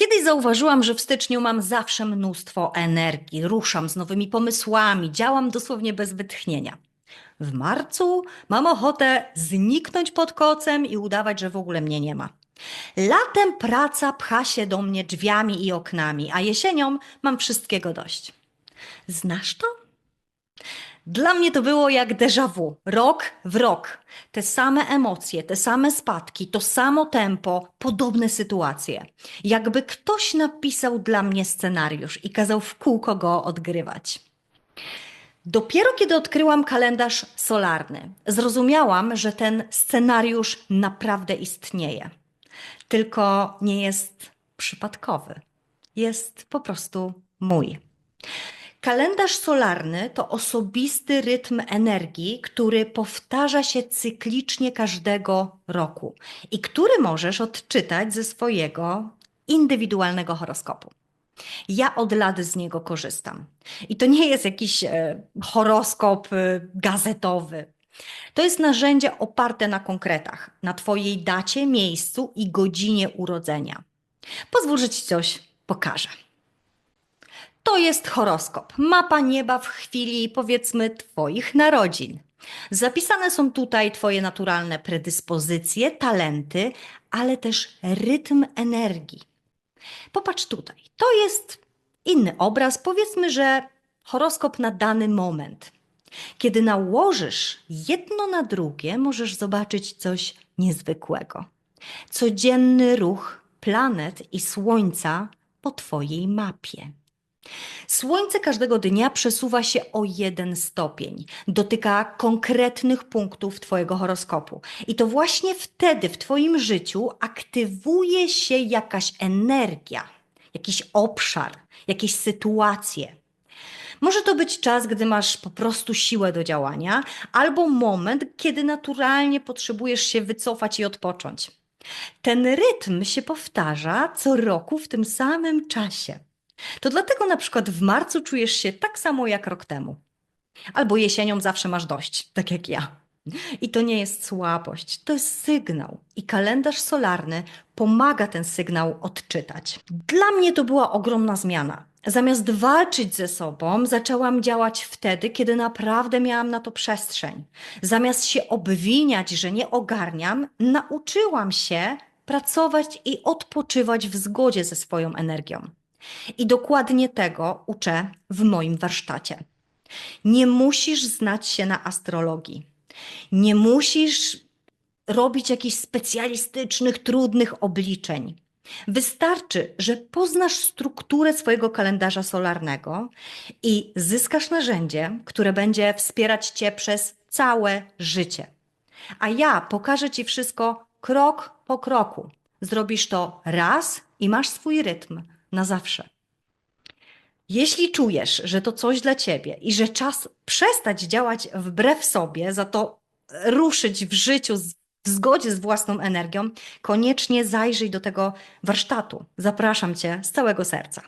Kiedyś zauważyłam, że w styczniu mam zawsze mnóstwo energii, ruszam z nowymi pomysłami, działam dosłownie bez wytchnienia. W marcu mam ochotę zniknąć pod kocem i udawać, że w ogóle mnie nie ma. Latem praca pcha się do mnie drzwiami i oknami, a jesienią mam wszystkiego dość. Znasz to? Dla mnie to było jak déjà vu, rok w rok. Te same emocje, te same spadki, to samo tempo, podobne sytuacje. Jakby ktoś napisał dla mnie scenariusz i kazał w kółko go odgrywać. Dopiero kiedy odkryłam kalendarz solarny, zrozumiałam, że ten scenariusz naprawdę istnieje. Tylko nie jest przypadkowy. Jest po prostu mój. Kalendarz solarny to osobisty rytm energii, który powtarza się cyklicznie każdego roku i który możesz odczytać ze swojego indywidualnego horoskopu. Ja od lat z niego korzystam. I to nie jest jakiś e, horoskop e, gazetowy. To jest narzędzie oparte na konkretach, na Twojej dacie, miejscu i godzinie urodzenia. Pozwól, że Ci coś pokażę. To jest horoskop, mapa nieba w chwili, powiedzmy, Twoich narodzin. Zapisane są tutaj Twoje naturalne predyspozycje, talenty, ale też rytm energii. Popatrz tutaj. To jest inny obraz, powiedzmy, że horoskop na dany moment. Kiedy nałożysz jedno na drugie, możesz zobaczyć coś niezwykłego. Codzienny ruch planet i Słońca po Twojej mapie. Słońce każdego dnia przesuwa się o jeden stopień, dotyka konkretnych punktów Twojego horoskopu. I to właśnie wtedy w Twoim życiu aktywuje się jakaś energia, jakiś obszar, jakieś sytuacje. Może to być czas, gdy masz po prostu siłę do działania, albo moment, kiedy naturalnie potrzebujesz się wycofać i odpocząć. Ten rytm się powtarza co roku w tym samym czasie. To dlatego na przykład w marcu czujesz się tak samo jak rok temu. Albo jesienią zawsze masz dość, tak jak ja. I to nie jest słabość, to jest sygnał. I kalendarz solarny pomaga ten sygnał odczytać. Dla mnie to była ogromna zmiana. Zamiast walczyć ze sobą, zaczęłam działać wtedy, kiedy naprawdę miałam na to przestrzeń. Zamiast się obwiniać, że nie ogarniam, nauczyłam się pracować i odpoczywać w zgodzie ze swoją energią. I dokładnie tego uczę w moim warsztacie. Nie musisz znać się na astrologii. Nie musisz robić jakichś specjalistycznych, trudnych obliczeń. Wystarczy, że poznasz strukturę swojego kalendarza solarnego i zyskasz narzędzie, które będzie wspierać Cię przez całe życie. A ja pokażę Ci wszystko krok po kroku. Zrobisz to raz i masz swój rytm na zawsze. Jeśli czujesz, że to coś dla ciebie i że czas przestać działać wbrew sobie, za to ruszyć w życiu w zgodzie z własną energią, koniecznie zajrzyj do tego warsztatu. Zapraszam cię z całego serca.